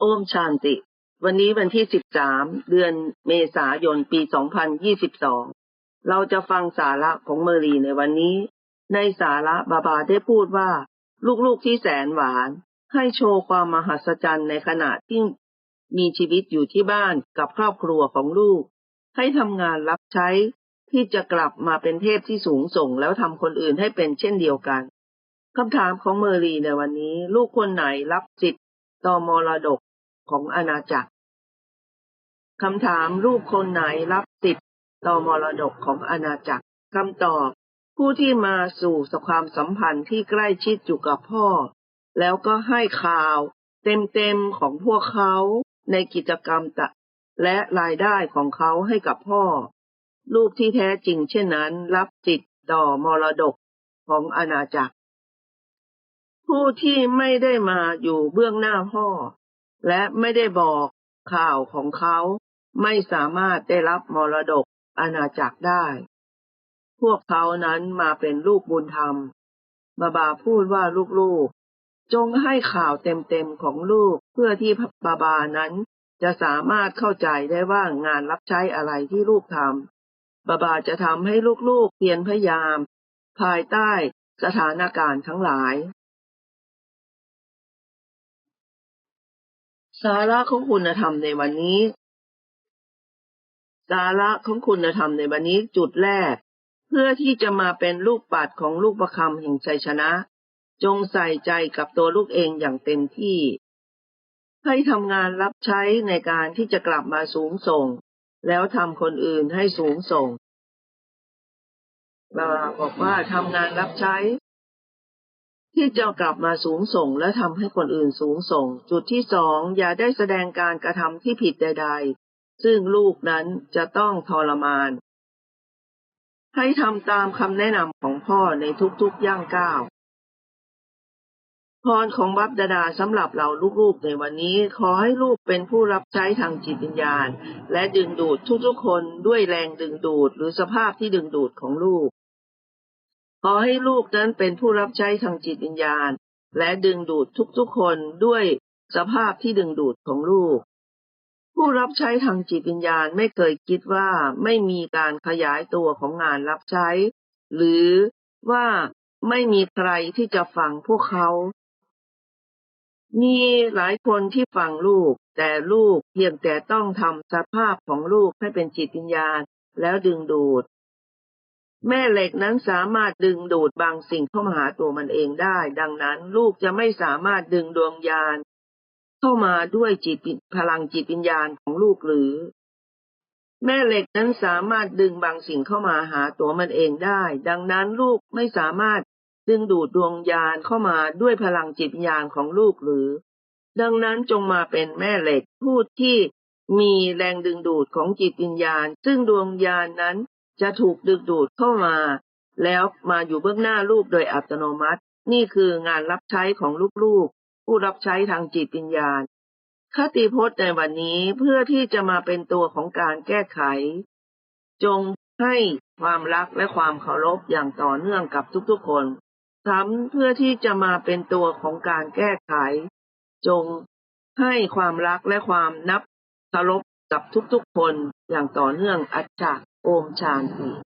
โอมชานติ วันนี้วันที่ 13 เดือนเมษายน ปี 2022 เราจะฟังสาระของเมอรีในวันนี้ ในสาระบาบาได้พูดว่า ลูกๆที่แสนหวาน ให้โชว์ความมหัศจรรย์ในขณะที่มีชีวิตอยู่ที่บ้านกับครอบครัวของลูก ให้ทำงานรับใช้ที่จะกลับมาเป็นเทพที่สูงส่งแล้วทำคนอื่นให้เป็นเช่นเดียวกันคำถามของเมอรีในวันนี้ ลูกคนไหนรับสิทธิ์ต่อมรดก ของอาณาจักรคำถามลูกคนไหนรับสิทธิ์ต่อมรดกของอาณาจักรคำตอบ ผู้ที่มาสู่สความสัมพันธ์ที่ใกล้ชิดอยู่กับพ่อ แล้วก็ให้ข่าวเต็มๆของพวกเขาในกิจกรรมตะและรายได้ของเขาให้กับพ่อ ลูกที่แท้จริงเช่นนั้นรับสิทธิ์ต่อมรดกของอาณาจักร ผู้ที่ไม่ได้มาอยู่เบื้องหน้าพ่อ และไม่ได้บอกข่าวของเขาไม่สามารถได้รับมรดกอาณาจักรได้ พวกเขานั้นมาเป็นลูกบุญธรรม บาบาพูดว่าลูกๆ จงให้ข่าวเต็มๆของลูกเพื่อที่บาบานั้นจะสามารถเข้าใจได้ว่างานรับใช้อะไรที่ลูกทำบาบาจะทำให้ลูกๆเพียรพยายาม ภายใต้สถานการณ์ทั้งหลาย สาระของคุณธรรมในวันนี้ สาระของคุณธรรมในวันนี้จุดแรก เพื่อที่จะมาเป็นลูกปัดของลูกประคำแห่งชัยชนะ จงใส่ใจกับตัวลูกเองอย่างเต็มที่ ให้ทำงานรับใช้ในการที่จะกลับมาสูงส่ง แล้วทำคนอื่นให้สูงส่งบาบอกว่าทำงานรับใช้ ที่จะกลับมาสูงส่งและทำให้คนอื่นสูงส่ง จุดที่สองอย่าได้แสดงการกระทำที่ผิดใด ๆ ซึ่งลูกนั้นจะต้องทรมาน ให้ทำตามคำแนะนำของพ่อในทุกๆย่างก้าวพรของบัพดาดาสำหรับเราลูกๆในวันนี้ขอให้ลูกเป็นผู้รับใช้ทางจิตวิญญาณ และดึงดูดทุกๆคนด้วยแรงดึงดูดหรือสภาพที่ดึงดูดของลูก ขอให้ลูกนั้นเป็นผู้รับใช้ทางจิตวิญญาณ และดึงดูดทุกๆคนด้วยสภาพที่ดึงดูดของลูก ผู้รับใช้ทางจิตวิญญาณไม่เคยคิดว่าไม่มีการขยายตัวของงานรับใช้ หรือว่าไม่มีใครที่จะฟังพวกเขา มีหลายคนที่ฟังลูก แต่ลูกเพียงแต่ต้องทำสภาพของลูกให้เป็นจิตวิญญาณ แล้วดึงดูด แม่เหล็กนั้นสามารถดึงดูดบางสิ่งเข้ามาหาตัวมันเองได้ ดังนั้นลูกจะไม่สามารถดึงดวงญาณเข้ามาด้วยจิตพลังจิตวิญญาณของลูกหรือ แม่เหล็กนั้นสามารถดึงบางสิ่งเข้ามาหาตัวมันเองได้ ดังนั้นลูกไม่สามารถดึงดูดดวงญาณเข้ามาด้วยพลังจิตวิญญาณของลูกหรือ ดังนั้นจงมาเป็นแม่เหล็กผู้ที่มีแรงดึงดูดของจิตวิญญาณ ซึ่งดวงญาณนั้น จะถูกดึงดูดเข้ามา แล้วมาอยู่เบื้องหน้าลูกโดยอัตโนมัติ นี่คืองานรับใช้ของลูกๆ ผู้รับใช้ทางจิตวิญญาณคติพจน์ในวันนี้เพื่อที่จะมาเป็นตัวของการแก้ไข จงให้ความรักและความเคารพอย่างต่อเนื่องกับทุกๆคนทำเพื่อที่จะมาเป็นตัวของการแก้ไข จงให้ความรักและความนับเคารพกับทุกๆคนอย่างต่อเนื่องอัจฉริ โอมชานติ